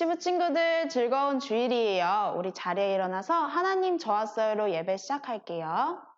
유치부 친구들 즐거운 주일이에요. 우리 자리에 일어나서 하나님 저왔어요로 예배 시작할게요.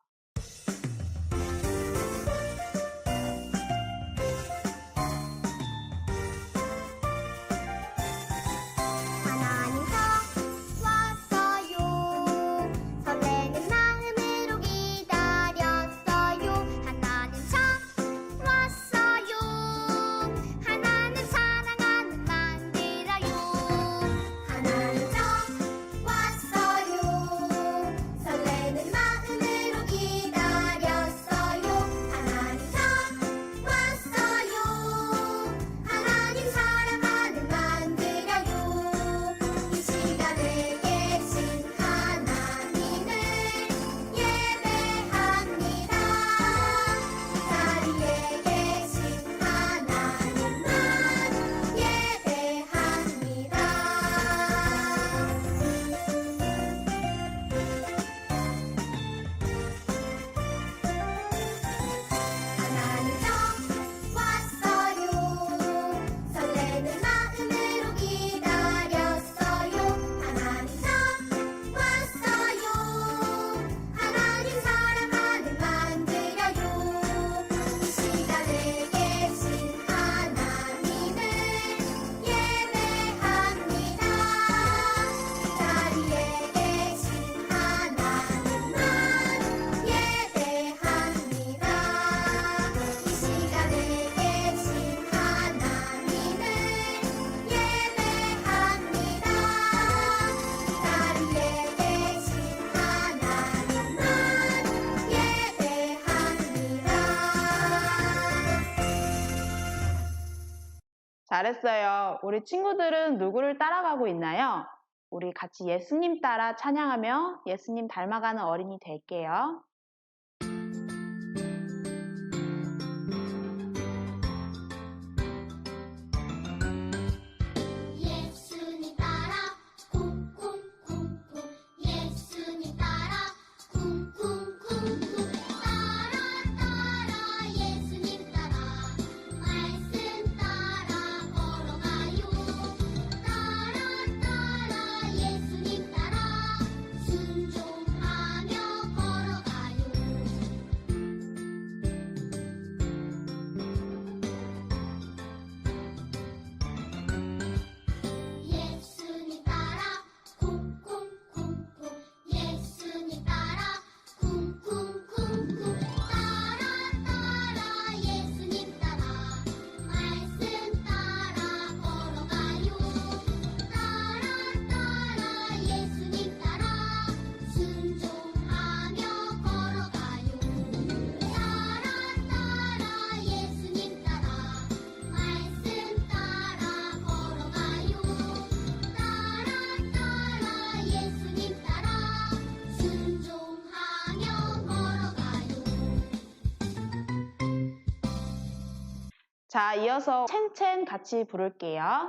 잘했어요. 우리 친구들은 누구를 따라가고 있나요? 우리 같이 예수님 따라 찬양하며 예수님 닮아가는 어린이 될게요. 자, 이어서 첸첸 같이 부를게요.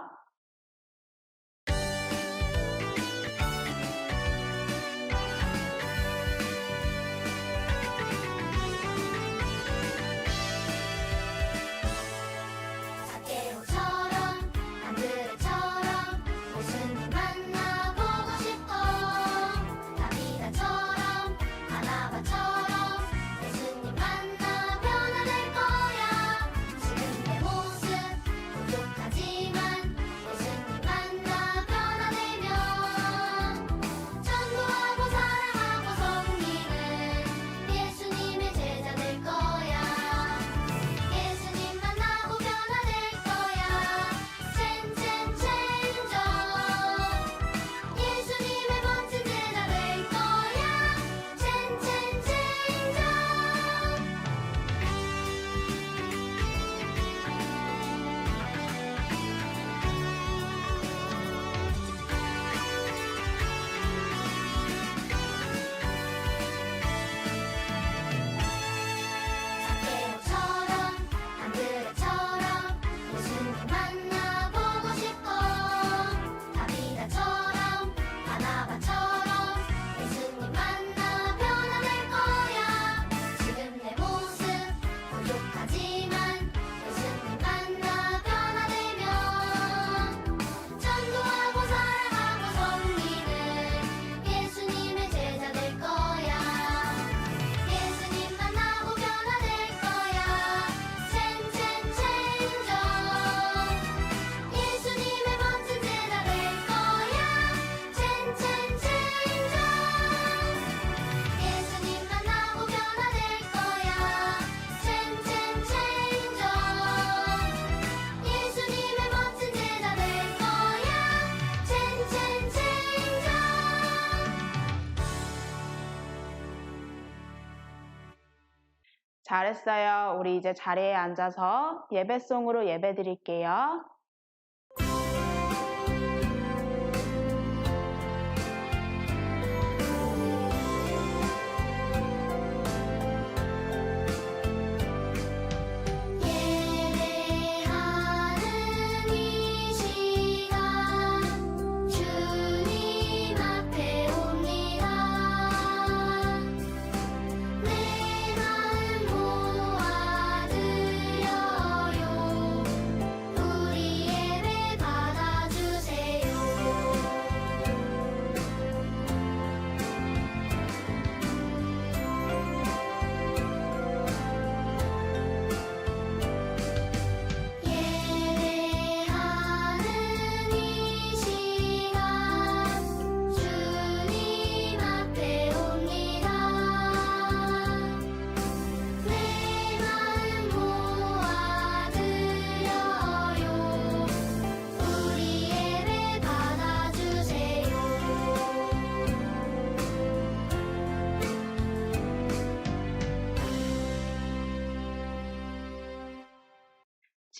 잘했어요. 우리 이제 자리에 앉아서 예배송으로 예배 드릴게요.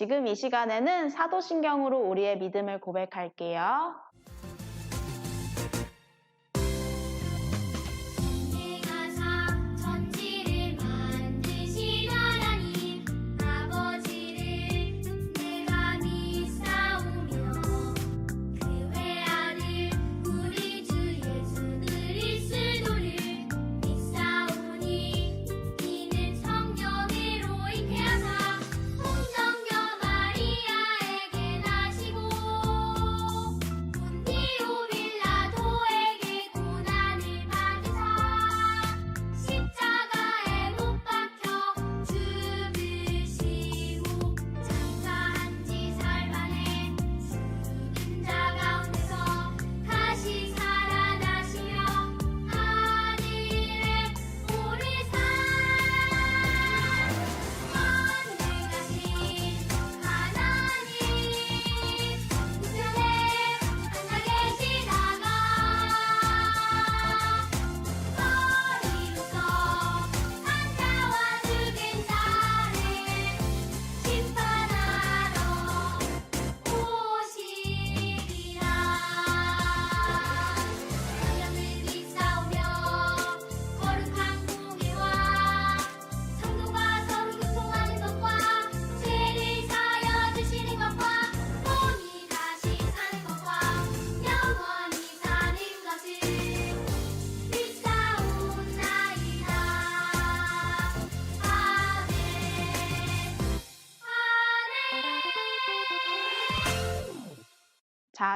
지금 이 시간에는 사도신경으로 우리의 믿음을 고백할게요.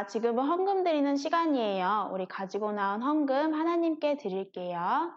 지금은 헌금 드리는 시간이에요. 우리 가지고 나온 헌금 하나님께 드릴게요.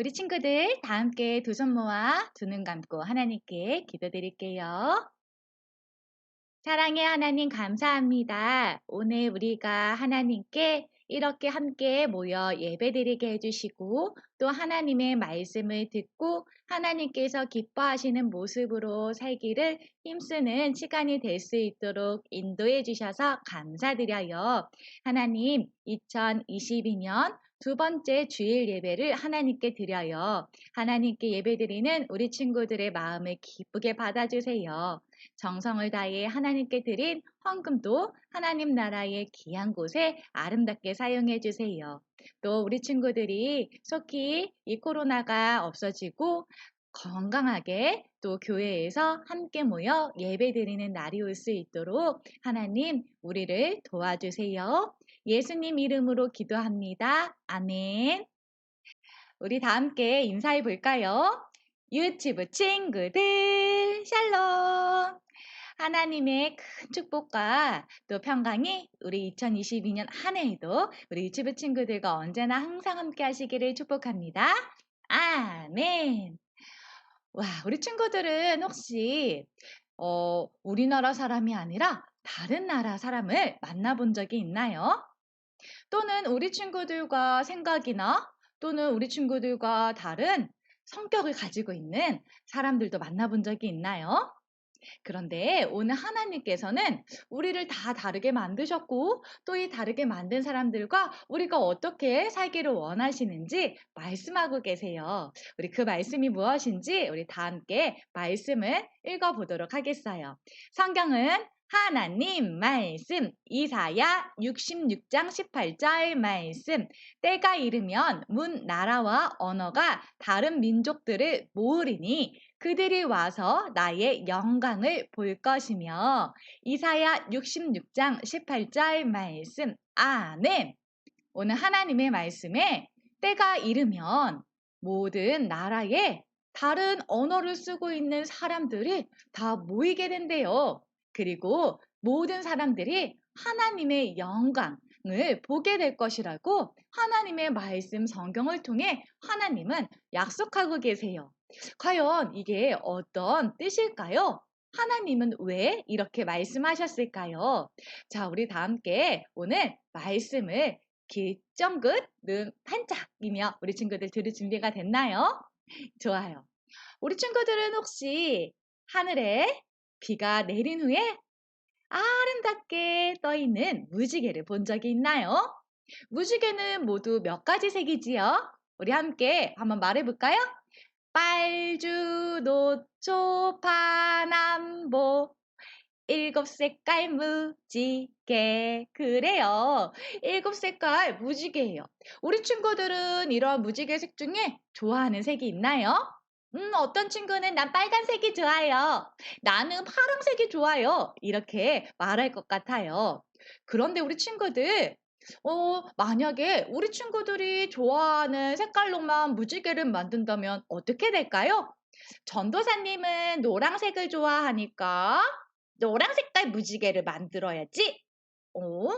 우리 친구들 다 함께 두 손 모아 두 눈 감고 하나님께 기도드릴게요. 사랑의 하나님 감사합니다. 오늘 우리가 하나님께 이렇게 함께 모여 예배드리게 해주시고 또 하나님의 말씀을 듣고 하나님께서 기뻐하시는 모습으로 살기를 힘쓰는 시간이 될 수 있도록 인도해 주셔서 감사드려요. 하나님 2022년 두 번째 주일 예배를 하나님께 드려요. 하나님께 예배드리는 우리 친구들의 마음을 기쁘게 받아주세요. 정성을 다해 하나님께 드린 헌금도 하나님 나라의 귀한 곳에 아름답게 사용해 주세요. 또 우리 친구들이 속히 이 코로나가 없어지고 건강하게 또 교회에서 함께 모여 예배 드리는 날이 올 수 있도록 하나님 우리를 도와주세요. 예수님 이름으로 기도합니다. 아멘. 우리 다 함께 인사해 볼까요? 유치부 친구들 샬롬. 하나님의 큰 축복과 또 평강이 우리 2022년 한 해에도 우리 유치부 친구들과 언제나 항상 함께 하시기를 축복합니다. 아멘. 와, 우리 친구들은 혹시 어, 우리나라 사람이 아니라 다른 나라 사람을 만나본 적이 있나요? 또는 우리 친구들과 생각이나 또는 우리 친구들과 다른 성격을 가지고 있는 사람들도 만나본 적이 있나요? 그런데 오늘 하나님께서는 우리를 다 다르게 만드셨고 또 이 다르게 만든 사람들과 우리가 어떻게 살기를 원하시는지 말씀하고 계세요. 우리 그 말씀이 무엇인지 우리 다 함께 말씀을 읽어보도록 하겠어요. 성경은 하나님 말씀 이사야 66장 18절 말씀. 때가 이르면 문 나라와 언어가 다른 민족들을 모으리니 그들이 와서 나의 영광을 볼 것이며. 이사야 66장 18절 말씀. 아멘. 오늘 하나님의 말씀에 때가 이르면 모든 나라에 다른 언어를 쓰고 있는 사람들이 다 모이게 된대요. 그리고 모든 사람들이 하나님의 영광을 보게 될 것이라고 하나님의 말씀 성경을 통해 하나님은 약속하고 계세요. 과연 이게 어떤 뜻일까요? 하나님은 왜 이렇게 말씀하셨을까요? 자, 우리 다 함께 오늘 말씀을 길정긋 눈 반짝이며 우리 친구들 들을 준비가 됐나요? 좋아요. 우리 친구들은 혹시 하늘에 비가 내린 후에 아름답게 떠 있는 무지개를 본 적이 있나요? 무지개는 모두 몇 가지 색이지요? 우리 함께 한번 말해볼까요? 빨주, 노초, 파남보 일곱 색깔 무지개 그래요. 일곱 색깔 무지개예요. 우리 친구들은 이런 무지개 색 중에 좋아하는 색이 있나요? 음, 어떤 친구는 난 빨간색이 좋아요. 나는 파란색이 좋아요. 이렇게 말할 것 같아요. 그런데 우리 친구들, 어, 만약에 우리 친구들이 좋아하는 색깔로만 무지개를 만든다면 어떻게 될까요? 전도사님은 노란색을 좋아하니까 노란 색깔 무지개를 만들어야지. 어?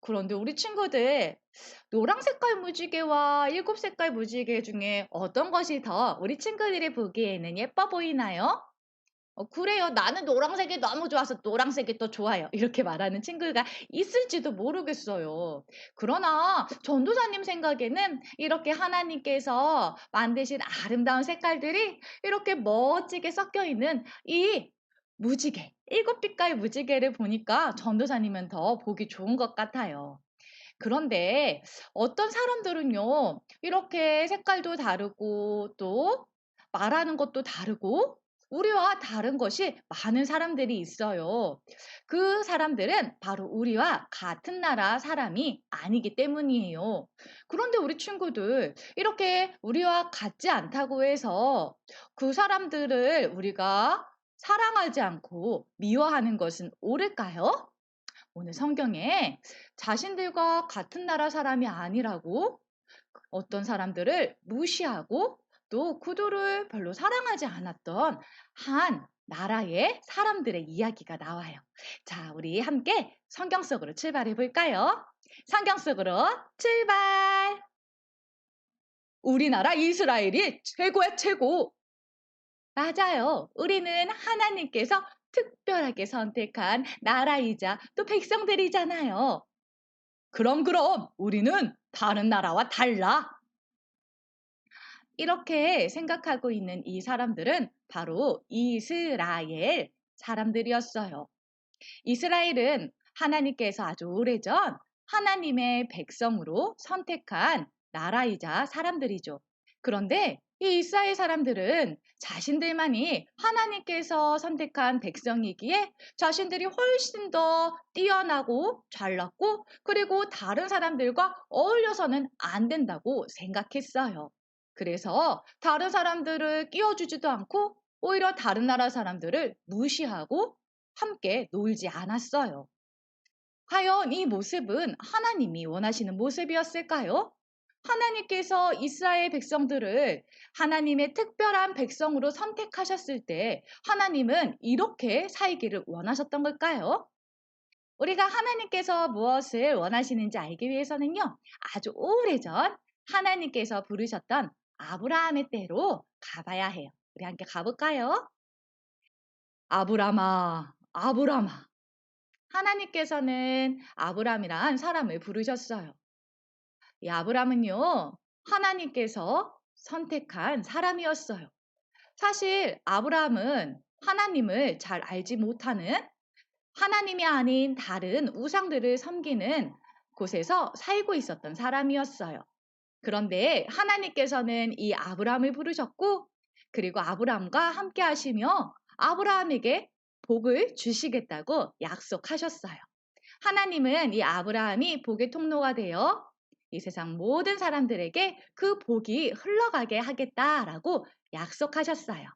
그런데 우리 친구들 노란 색깔 무지개와 일곱 색깔 무지개 중에 어떤 것이 더 우리 친구들이 보기에는 예뻐 보이나요? 어, 그래요. 나는 노란색이 너무 좋아서 노란색이 더 좋아요. 이렇게 말하는 친구가 있을지도 모르겠어요. 그러나 전도사님 생각에는 이렇게 하나님께서 만드신 아름다운 색깔들이 이렇게 멋지게 섞여 있는 이 무지개, 일곱 빛깔 무지개를 보니까 전도사님은 더 보기 좋은 것 같아요. 그런데 어떤 사람들은요, 이렇게 색깔도 다르고 또 말하는 것도 다르고 우리와 다른 것이 많은 사람들이 있어요. 그 사람들은 바로 우리와 같은 나라 사람이 아니기 때문이에요. 그런데 우리 친구들, 이렇게 우리와 같지 않다고 해서 그 사람들을 우리가 사랑하지 않고 미워하는 것은 옳을까요? 오늘 성경에 자신들과 같은 나라 사람이 아니라고 어떤 사람들을 무시하고 또 그들을 별로 사랑하지 않았던 한 나라의 사람들의 이야기가 나와요. 자, 우리 함께 성경 속으로 출발해 볼까요? 성경 속으로 출발! 우리나라 이스라엘이 최고의 최고! 맞아요. 우리는 하나님께서 특별하게 선택한 나라이자 또 백성들이잖아요. 그럼 그럼 우리는 다른 나라와 달라. 이렇게 생각하고 있는 이 사람들은 바로 이스라엘 사람들이었어요. 이스라엘은 하나님께서 아주 오래전 하나님의 백성으로 선택한 나라이자 사람들이죠. 그런데 이 이스라엘 사람들은 자신들만이 하나님께서 선택한 백성이기에 자신들이 훨씬 더 뛰어나고 잘났고 그리고 다른 사람들과 어울려서는 안 된다고 생각했어요. 그래서 다른 사람들을 끼워주지도 않고 오히려 다른 나라 사람들을 무시하고 함께 놀지 않았어요. 과연 이 모습은 하나님이 원하시는 모습이었을까요? 하나님께서 이스라엘 백성들을 하나님의 특별한 백성으로 선택하셨을 때 하나님은 이렇게 살기를 원하셨던 걸까요? 우리가 하나님께서 무엇을 원하시는지 알기 위해서는요, 아주 오래전 하나님께서 부르셨던 아브라함의 때로 가봐야 해요. 우리 함께 가볼까요? 아브라마, 아브라마. 하나님께서는 아브람이란 사람을 부르셨어요. 이 아브람은요, 하나님께서 선택한 사람이었어요. 사실 아브라함은 하나님을 잘 알지 못하는 하나님이 아닌 다른 우상들을 섬기는 곳에서 살고 있었던 사람이었어요. 그런데 하나님께서는 이 아브라함을 부르셨고, 그리고 아브라함과 함께 하시며 아브라함에게 복을 주시겠다고 약속하셨어요. 하나님은 이 아브라함이 복의 통로가 되어 이 세상 모든 사람들에게 그 복이 흘러가게 하겠다라고 약속하셨어요.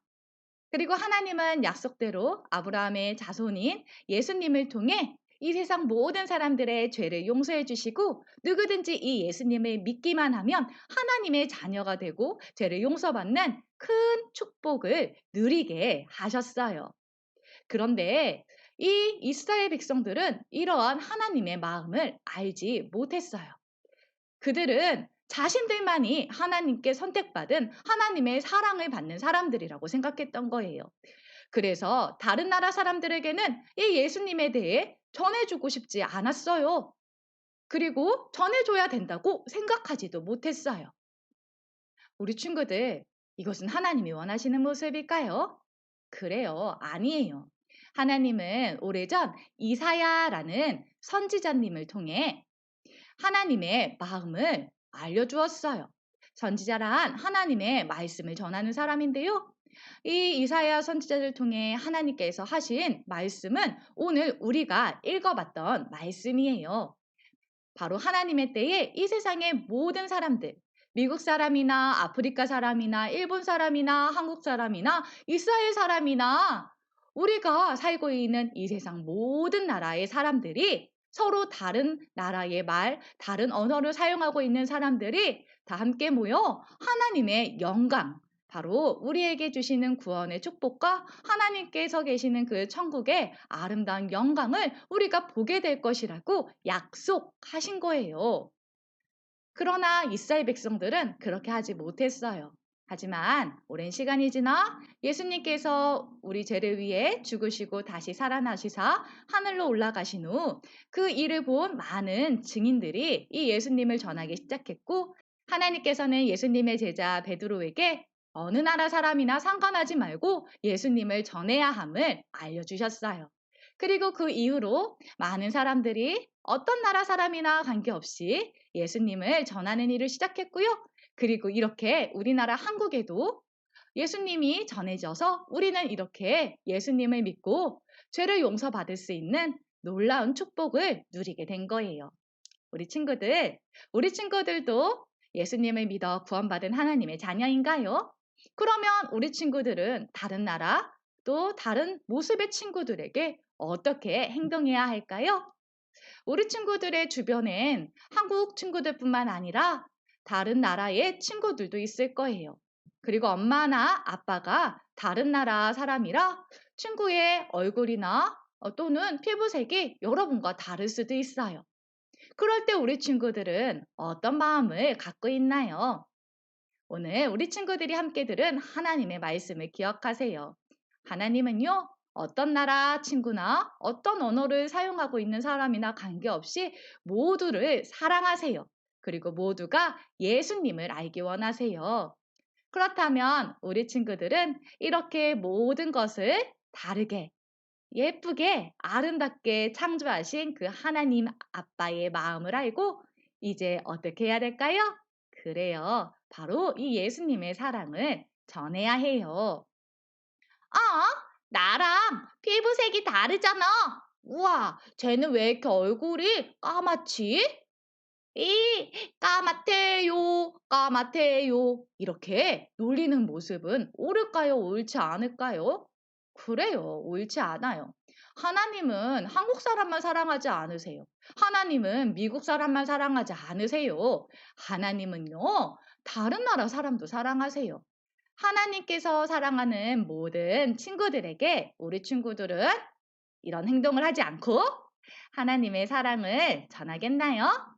그리고 하나님은 약속대로 아브라함의 자손인 예수님을 통해 이 세상 모든 사람들의 죄를 용서해 주시고 누구든지 이 예수님을 믿기만 하면 하나님의 자녀가 되고 죄를 용서받는 큰 축복을 누리게 하셨어요. 그런데 이 이스라엘 백성들은 이러한 하나님의 마음을 알지 못했어요. 그들은 자신들만이 하나님께 선택받은 하나님의 사랑을 받는 사람들이라고 생각했던 거예요. 그래서 다른 나라 사람들에게는 이 예수님에 대해 전해주고 싶지 않았어요. 그리고 전해줘야 된다고 생각하지도 못했어요. 우리 친구들, 이것은 하나님이 원하시는 모습일까요? 그래요. 아니에요. 하나님은 오래전 이사야라는 선지자님을 통해 하나님의 마음을 알려주었어요. 선지자란 하나님의 말씀을 전하는 사람인데요. 이 이사야 선지자를 통해 하나님께서 하신 말씀은 오늘 우리가 읽어봤던 말씀이에요. 바로 하나님의 때에 이 세상의 모든 사람들, 미국 사람이나 아프리카 사람이나 일본 사람이나 한국 사람이나 이스라엘 사람이나 우리가 살고 있는 이 세상 모든 나라의 사람들이 서로 다른 나라의 말, 다른 언어를 사용하고 있는 사람들이 다 함께 모여 하나님의 영광, 바로 우리에게 주시는 구원의 축복과 하나님께서 계시는 그 천국의 아름다운 영광을 우리가 보게 될 것이라고 약속하신 거예요. 그러나 이스라엘 백성들은 그렇게 하지 못했어요. 하지만 오랜 시간이 지나 예수님께서 우리 죄를 위해 죽으시고 다시 살아나시사 하늘로 올라가신 후 그 일을 본 많은 증인들이 이 예수님을 전하기 시작했고 하나님께서는 예수님의 제자 베드로에게 어느 나라 사람이나 상관하지 말고 예수님을 전해야 함을 알려주셨어요. 그리고 그 이후로 많은 사람들이 어떤 나라 사람이나 관계없이 예수님을 전하는 일을 시작했고요. 그리고 이렇게 우리나라 한국에도 예수님이 전해져서 우리는 이렇게 예수님을 믿고 죄를 용서받을 수 있는 놀라운 축복을 누리게 된 거예요. 우리 친구들, 우리 친구들도 예수님을 믿어 구원받은 하나님의 자녀인가요? 그러면 우리 친구들은 다른 나라 또 다른 모습의 친구들에게 어떻게 행동해야 할까요? 우리 친구들의 주변엔 한국 친구들뿐만 아니라 다른 나라의 친구들도 있을 거예요. 그리고 엄마나 아빠가 다른 나라 사람이라 친구의 얼굴이나 어, 또는 피부색이 여러분과 다를 수도 있어요. 그럴 때 우리 친구들은 어떤 마음을 갖고 있나요? 오늘 우리 친구들이 함께 들은 하나님의 말씀을 기억하세요. 하나님은요, 어떤 나라 친구나 어떤 언어를 사용하고 있는 사람이나 관계없이 모두를 사랑하세요. 그리고 모두가 예수님을 알기 원하세요. 그렇다면 우리 친구들은 이렇게 모든 것을 다르게, 예쁘게, 아름답게 창조하신 그 하나님 아빠의 마음을 알고 이제 어떻게 해야 될까요? 그래요. 바로 이 예수님의 사랑을 전해야 해요. 아, 나랑 피부색이 다르잖아. 우와, 쟤는 왜 이렇게 얼굴이 까맣지? 이 까맣대요. 까마테요. 이렇게 놀리는 모습은 옳을까요? 옳지 않을까요? 그래요. 옳지 않아요. 하나님은 한국 사람만 사랑하지 않으세요. 하나님은 미국 사람만 사랑하지 않으세요. 하나님은요, 다른 나라 사람도 사랑하세요. 하나님께서 사랑하는 모든 친구들에게 우리 친구들은 이런 행동을 하지 않고 하나님의 사랑을 전하겠나요?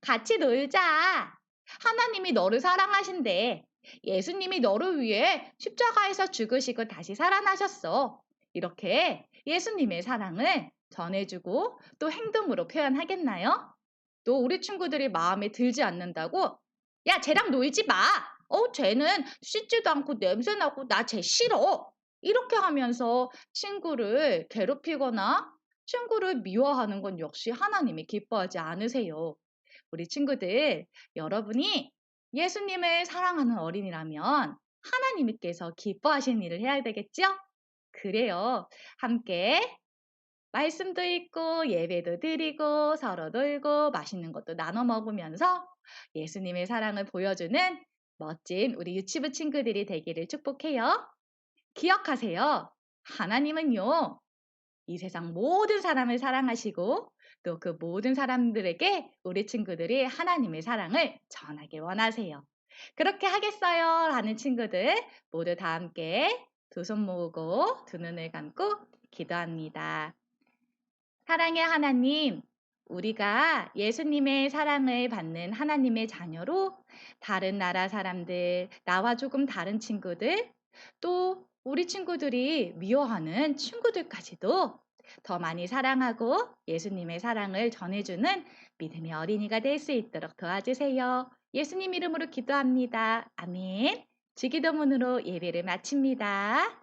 같이 놀자. 하나님이 너를 사랑하신대. 예수님이 너를 위해 십자가에서 죽으시고 다시 살아나셨어. 이렇게 예수님의 사랑을 전해주고 또 행동으로 표현하겠나요? 또 우리 친구들이 마음에 들지 않는다고 야, 쟤랑 놀지 마. 어, 쟤는 씻지도 않고 냄새나고 나 쟤 싫어. 이렇게 하면서 친구를 괴롭히거나 친구를 미워하는 건 역시 하나님이 기뻐하지 않으세요. 우리 친구들, 여러분이 예수님을 사랑하는 어린이라면 하나님께서 기뻐하시는 일을 해야 되겠죠? 그래요. 함께 말씀도 읽고 예배도 드리고 서로 놀고 맛있는 것도 나눠 먹으면서 예수님의 사랑을 보여주는 멋진 우리 유치부 친구들이 되기를 축복해요. 기억하세요. 하나님은요, 이 세상 모든 사람을 사랑하시고 또 그 모든 사람들에게 우리 친구들이 하나님의 사랑을 전하길 원하세요. 그렇게 하겠어요? 라는 친구들 모두 다 함께 두 손 모으고 두 눈을 감고 기도합니다. 사랑의 하나님, 우리가 예수님의 사랑을 받는 하나님의 자녀로 다른 나라 사람들, 나와 조금 다른 친구들, 또 우리 친구들이 미워하는 친구들까지도 더 많이 사랑하고 예수님의 사랑을 전해주는 믿음의 어린이가 될 수 있도록 도와주세요. 예수님 이름으로 기도합니다. 아멘. 주기도문으로 예배를 마칩니다.